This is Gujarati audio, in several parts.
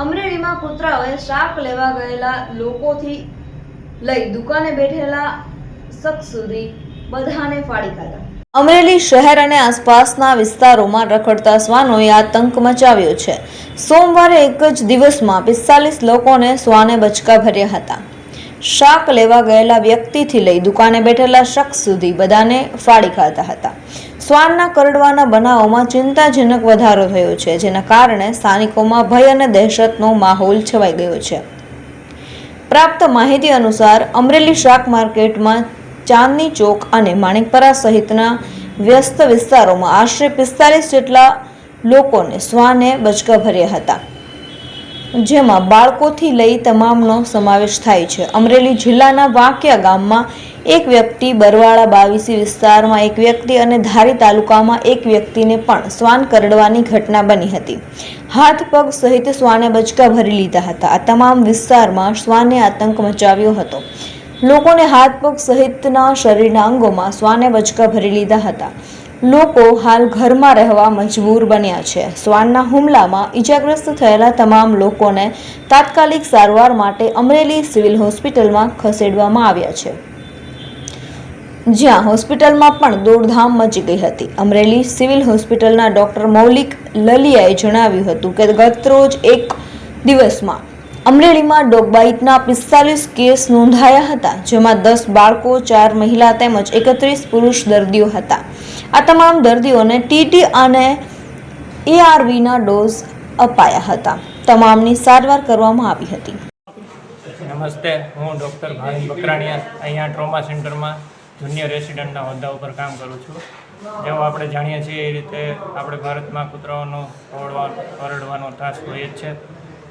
અમરેલીમાં કૂતરાઓએ શાક લેવા ગયેલા લોકોથી લઈ દુકાને બેઠેલા શખ્સ સુધી બધાને ફાડી ખાધા. અમરેલી શહેર અને આસપાસના વિસ્તારોમાં રખડતા શ્વાનોએ આતંક મચાવ્યો છે. સોમવારે એક જ દિવસમાં પિસ્તાલીસ લોકોને શ્વાને બચકા ભર્યા હતા. શાક લેવા ગયેલા વ્યક્તિથી લઈ દુકાને બેઠેલા શખ્સ સુધી બધાને ફાડી ખાતા હતા. શ્વાનના કરડવાના બનાવોમાં ચિંતાજનક વધારો થયો છે, જેના કારણે સ્થાનિકોમાં ભય અને દહેશતનો માહોલ છવાઈ ગયો છે. પ્રાપ્ત માહિતી અનુસાર, અમરેલી શાક માર્કેટમાં ચાંદની ચોક અને માણેકપરા સહિતના વ્યસ્ત વિસ્તારોમાં આશરે પિસ્તાલીસ જેટલા લોકોને શ્વાને બચકા ભર્યા હતા. જેમાં બાળકોથી લઈ તમામનો સમાવેશ થાય છે. અમરેલી જિલ્લાના વાંકિયા ગામમાં એક વ્યક્તિ બરવાળા બાવીસી વિસ્તારમાં એક વ્યક્તિ અને ધારી તાલુકામાં એક વ્યક્તિને પણ શ્વાન કરડવાની ઘટના બની હતી. હાથ, પગ સહિત શ્વાને બચકા ભરી લીધા હતા. આ તમામ વિસ્તારમાં શ્વાને આતંક મચાવ્યો હતો. લોકોને હાથ, પગ સહિતના શરીરના અંગોમાં શ્વાને બચકા ભરી લીધા હતા. લોકો હાલ ઘરમાં રહેવા મજબૂર બન્યા છે. શ્વાનના હુમલામાં ઈજાગ્રસ્ત થયેલા તમામ લોકોને તાત્કાલિક સારવાર માટે અમરેલી સિવિલ હોસ્પિટલમાં ખસેડવામાં આવ્યા છે. જ્યાં હોસ્પિટલમાં પણ દોડધામ મચી ગઈ હતી. અમરેલી સિવિલ હોસ્પિટલના ડોક્ટર મૌલિક લલિયાએ જણાવ્યું હતું કે ગતરોજ એક દિવસમાં અમરેલીમાં ડોગબાઇટના પિસ્તાલીસ કેસ નોંધાયા હતા, જેમાં દસ બાળકો, ચાર મહિલા તેમજ એકત્રીસ પુરુષ દર્દીઓ હતા. આ તમામ દર્દીઓને ટીટી અને એઆરવીના ડોઝ અપાયા હતા. તમામની સારવાર કરવામાં આવી હતી. નમસ્તે, હું ડૉક્ટર ભાવિન બકરાણીયા, અહીંયા ટ્રોમા સેન્ટરમાં જુનિયર રેસિડન્ટના હોદ્દા ઉપર કામ કરું છું. જેઓ આપણે જાણીએ છીએ એ રીતે આપણે ભારતમાં કૂતરાઓનો કરડવા કરડવાનો ટાસ્ક હોય જ છે.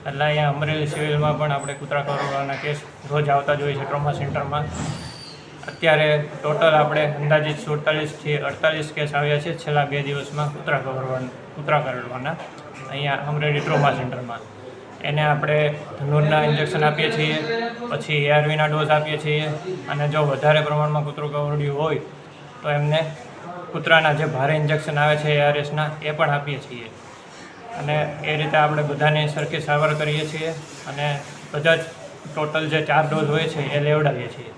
એટલે અહીંયા અમરેલી સિવિલમાં પણ આપણે કૂતરા કરડવાના કેસ રોજ આવતા જ હોય છે ટ્રોમા સેન્ટરમાં. અત્યારે ટોટલ આપણે અંદાજિત સુડતાલીસથી અડતાલીસ કેસ આવ્યા છે છેલ્લા બે દિવસમાં કૂતરા કરડવાના કૂતરા કરડવાના અહીંયા અમરેલી ટ્રોમા સેન્ટરમાં એને આપણે ધનુરના ઇન્જેક્શન આપીએ છીએ, પછી એઆરવીના ડોઝ આપીએ છીએ, અને જો વધારે પ્રમાણમાં કૂતરું કવરડ્યું હોય, તો એમને કૂતરાના જે ભારે ઇન્જેક્શન આવે છે એઆરએસના એ પણ આપીએ છીએ. અને એ રીતે આપણે બધાની સરખી સારવાર કરીએ છીએ, અને બધા જ ટોટલ જે ચાર ડોઝ હોય છે, એ લેવડાવીએ છીએ.